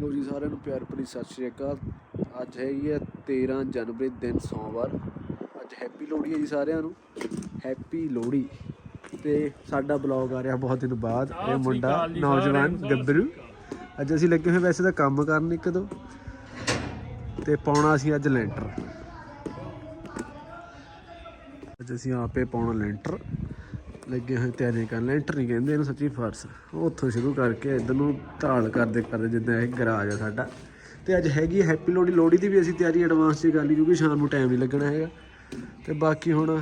ਲੋ ਜੀ ਸਾਰਿਆਂ ਨੂੰ ਪਿਆਰ ਭਰੀ ਸਤਿ ਸ਼੍ਰੀ ਅਕਾਲ। ਅੱਜ ਹੈਗੀ ਹੈ 13 ਜਨਵਰੀ ਦਿਨ ਸੋਮਵਾਰ। ਅੱਜ ਹੈਪੀ ਲੋਹੜੀ ਹੈ ਜੀ ਸਾਰਿਆਂ ਨੂੰ। ਹੈਪੀ ਲੋਹੜੀ। ਤੇ ਸਾਡਾ ਬਲੌਗ ਆ ਰਿਹਾ ਬਹੁਤ ਦਿਨ ਬਾਅਦ। ਇਹ ਮੁੰਡਾ ਨੌਜਵਾਨ ਗੱਭਰੂ। ਅੱਜ ਅਸੀਂ ਲੱਗੇ ਹੋਏ ਵੈਸੇ ਤਾਂ ਕੰਮ ਕਰਨ ਇੱਕ ਦੋ। ਤੇ ਪਾਉਣਾ ਸੀ ਅੱਜ ਲੈਂਟਰ। ਅੱਜ ਅਸੀਂ ਆਪੇ ਪਾਉਣਾ ਲੈਂਟਰ। ਲੱਗੇ ਹੋਏ ਤਿਆਰੀ ਕਰ ਲੈਂਟਰ ਨਹੀਂ ਕਹਿੰਦੇ ਇਹਨੂੰ ਸੱਚੀ ਫਰਸ ਉਹ ਉੱਥੋਂ ਸ਼ੁਰੂ ਕਰਕੇ ਇਧਰ ਨੂੰ ਢਾਲ ਕਰਦੇ ਕਰਦੇ ਜਿੱਦਾਂ ਇਹ ਗਰਾਜ ਆ ਸਾਡਾ। ਤੇ ਅੱਜ ਹੈਗੀ ਹੈਪੀ ਲੋਹੜੀ। ਲੋਹੜੀ ਦੀ ਵੀ ਅਸੀਂ ਤਿਆਰੀ ਐਡਵਾਂਸ 'ਚ ਕਰ ਲਈ ਕਿਉਂਕਿ ਸ਼ਾਮ ਨੂੰ ਟਾਈਮ ਨਹੀਂ ਲੱਗਣਾ ਹੈਗਾ। ਤੇ ਬਾਕੀ ਹੁਣ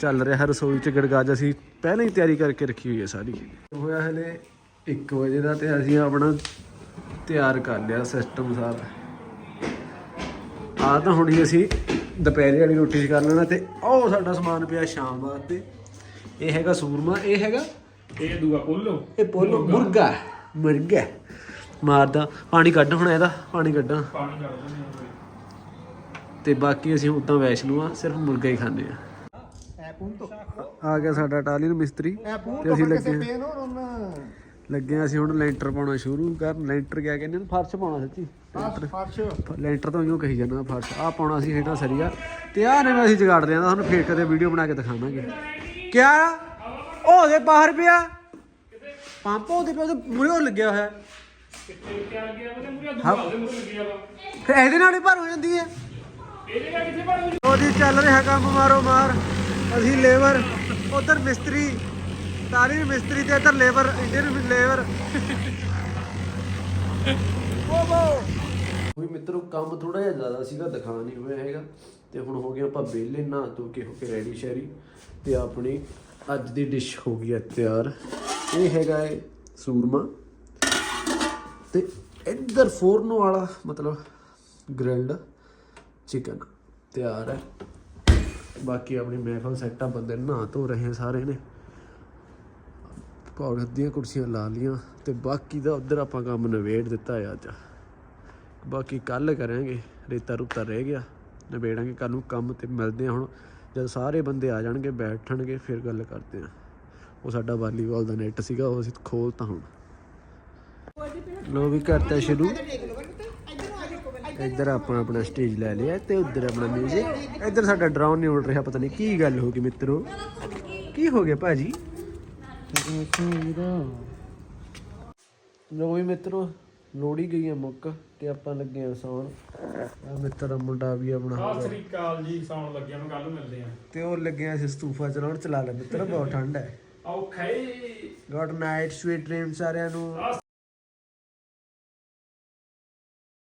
ਚੱਲ ਰਿਹਾ ਰਸੋਈ 'ਚ ਗੜਗਾਜ। ਅਸੀਂ ਪਹਿਲਾਂ ਹੀ ਤਿਆਰੀ ਕਰਕੇ ਰੱਖੀ ਹੋਈ ਹੈ ਸਾਰੀ। ਹੋਇਆ ਹਲੇ 1 ਵਜੇ ਦਾ ਤੇ ਅਸੀਂ ਆਪਣਾ ਤਿਆਰ ਕਰ ਲਿਆ ਸਿਸਟਮ ਸਾਰਾ। ਆ ਤਾਂ ਹੁਣੀ ਅਸੀਂ ਦੁਪਹਿਰੇ ਵਾਲੀ ਰੋਟੀ 'ਚ ਕਰ ਲੈਣਾ ਤੇ ਉਹ ਸਾਡਾ ਸਮਾਨ ਪਿਆ ਸ਼ਾਮ ਵਾਸਤੇ। ਇਹ ਹੈਗਾ ਸੂਰਮਾ ਇਹ ਹੈਗਾ? ਇਹ ਦੂਆ ਪੋਲੋ। ਇਹ ਪੋਲੋ ਮੁਰਗਾ। ਮੁਰਗਾ ਮਾਰਦਾ। ਪਾਣੀ ਕੱਢ ਹੁਣ ਇਹਦਾ ਪਾਣੀ ਕੱਢਾਂ। ਪਾਣੀ ਦਿੰਦੇ ਤੇ ਬਾਕੀ ਅਸੀਂ ਉਦਾਂ ਵੈਸ਼ਨੂ ਆ ਸਿਰਫ ਮੁਰਗਾ ਹੀ ਖਾਂਦੇ ਆ। ਆ ਗਿਆ ਸਾਡਾ ਟਾਲੀਨ ਮਿਸਤਰੀ। ਤੇ ਅਸੀਂ ਲੱਗੇ ਲੱਗੇ ਆ ਅਸੀਂ ਹੁਣ ਲੈਂਟਰ ਪਾਉਣਾ ਸ਼ੁਰੂ ਕਰ ਲੈਂਟਰ ਕਿਆ ਕਹਿੰਦੇ ਨੇ? ਫਰਸ਼ ਪਾਉਣਾ ਸੱਚੀ। ਲੈਂਟਰ। ਲੈਂਟਰ ਤਾਂ ਉਹਨੂੰ ਕਹੀ ਜਾਂਦਾ ਫਰਸ਼। ਆ ਪਾਉਣਾ ਸੀ ਹੇਠਾਂ ਸਰੀਆ। ਤੇ ਆਹ ਨੇ ਅਸੀਂ ਜਗਾੜ ਦਿਆਂ ਤੁਹਾਨੂੰ ਫੇਰ ਕਦੇ ਵੀਡੀਓ ਬਣਾ ਕੇ ਦਿਖਾਵਾਂਗੇ। ਕਿਆ? ਉਹਦੇ ਬਾਹਰ ਪਿਆ। ਪੰਪ ਉਹਦੇ ਪਿਆ, ਉਹਦੇ ਮੂਰੇ ਲੱਗਿਆ ਹੋਇਆ। ਕਿੱਥੇ ਕਿਆ ਗਿਆ ਉਹਦੇ ਮੂਰੇ ਦੂਆ ਉਹਦੇ ਮੂਰੇ ਲੱਗਿਆ ਵਾ ਫਿਰ ਇਹਦੇ ਨਾਲ ਹੀ ਭਰ ਹੋ ਜਾਂਦੀ ਹੈ। ਇਹਦੇ ਨਾਲ ਕਿੱਥੇ ਪੜ ਉਹਦੀ ਚੱਲ ਰਿਹਾ ਕੰਮ ਮਾਰੋ ਮਾਰ। ਅਸੀਂ ਲੇਬਰ, ਉਧਰ ਮਿਸਤਰੀ ਤਾਰੀ ਮਿਸਤਰੀ ਤੇ ਇੱਧਰ ਲੇਬਰ ਇੰਡੀਅਨ ਲੇਬਰ। ਓ ਮਿੱਤਰੋ, ਕੰਮ ਥੋੜਾ ਜਿਹਾ ਜ਼ਿਆਦਾ ਸੀਗਾ, ਦਿਖਾ ਨਹੀਂ ਹੋਇਆ ਹੈਗਾ। ਤੇ ਹੁਣ ਹੋ ਗਿਆ ਆਪਾਂ ਵਿਹਲੇ ਨਹਾ ਧੋ ਕੇ ਹੋ ਕੇ ਰੈਡੀ ਸ਼ੈਰੀ ਤੇ ਆਪਣੀ ਅੱਜ ਦੀ ਡਿਸ਼ ਹੋ ਗਈ ਹੈ ਤਿਆਰ। ਇਹ ਹੈਗਾ ਹੈ ਸੂਰਮਾ ਤੇ ਇੱਧਰ ਫੋਰਨ ਵਾਲਾ ਮਤਲਬ ਗ੍ਰਿਲਡ ਚਿਕਨ ਤਿਆਰ ਹੈ। ਬਾਕੀ ਆਪਣੀ ਮਹਿਫਲ ਸੈੱਟਾਂ ਬੰਦੇ ਨਹਾ ਧੋ ਰਹੇ ਸਾਰੇ ਨੇ। ਪੌੜ ਅੱਧੀਆਂ ਕੁਰਸੀਆਂ ਲਾ ਲੀਆਂ ਤੇ ਬਾਕੀ ਦਾ ਉਧਰ ਆਪਾਂ ਕੰਮ ਨਵੇੜ ਦਿੱਤਾ ਹੈ ਅੱਜ। ਬਾਕੀ ਕੱਲ ਕਰਾਂਗੇ, ਰੇਤਾ ਰੁੱਤਾ ਰਹਿ ਗਿਆ। ਨਵੇੜਾਂਗੇ ਕੱਲ ਨੂੰ ਕੰਮ ਤੇ ਮਿਲਦੇ ਆ ਹੁਣ। ਜਦ ਸਾਰੇ ਬੰਦੇ ਆ ਜਾਣਗੇ, ਬੈਠਣਗੇ, ਫਿਰ ਗੱਲ ਕਰਦੇ ਹਾਂ। ਉਹ ਸਾਡਾ ਵਾਲੀਬਾਲ ਦਾ ਨੈਟ ਸੀਗਾ, ਉਹ ਅਸੀਂ ਖੋਲਤਾ ਹੁਣ। ਲੋ ਵੀ ਕਰਤਾ ਸ਼ੁਰੂ। ਇੱਧਰ ਆਪਾਂ ਆਪਣਾ ਸਟੇਜ ਲੈ ਲਿਆ ਤੇ ਉੱਧਰ ਆਪਣਾ ਮਿਊਜ਼ਿਕ ਇੱਧਰ ਸਾਡਾ ਡਰਾਉਨ ਨਹੀਂ ਉੱਡ ਰਿਹਾ, ਪਤਾ ਨਹੀਂ ਕੀ ਗੱਲ ਹੋ ਗਈ ਮਿੱਤਰੋ। ਕੀ ਹੋ ਗਿਆ ਭਾਜੀ? ਲੋ ਵੀ ਮਿੱਤਰੋ ਲੋੜੀ ਗਈ ਹੈ ਮੁੱਕ ਤੇ ਆਪਾਂ ਲੱਗੇ ਆ ਸੌਣ। ਆ ਮਿੱਤਰ ਦਾ ਮੁੰਡਾ ਵੀ ਆਪਣਾ ਸਤਿ ਸ੍ਰੀ ਅਕਾਲ ਜੀ ਸੌਣ ਲੱਗਿਆ ਨੂੰ ਕੱਲ ਨੂੰ ਮਿਲਦੇ ਆ। ਤੇ ਉਹ ਲੱਗੇ ਆ ਅਸੀਂ ਸਤੂਫਾ ਚਲਾਉਣ ਚਲਾ ਲੈ ਮਿੱਤਰ ਬਹੁਤ ਠੰਡ ਹੈ। ਔਖੇ ਗੁੱਡ ਨਾਈਟ ਸਵੀਟ ਡ੍ਰੀਮ ਸਾਰਿਆਂ ਨੂੰ। ਸਤਿ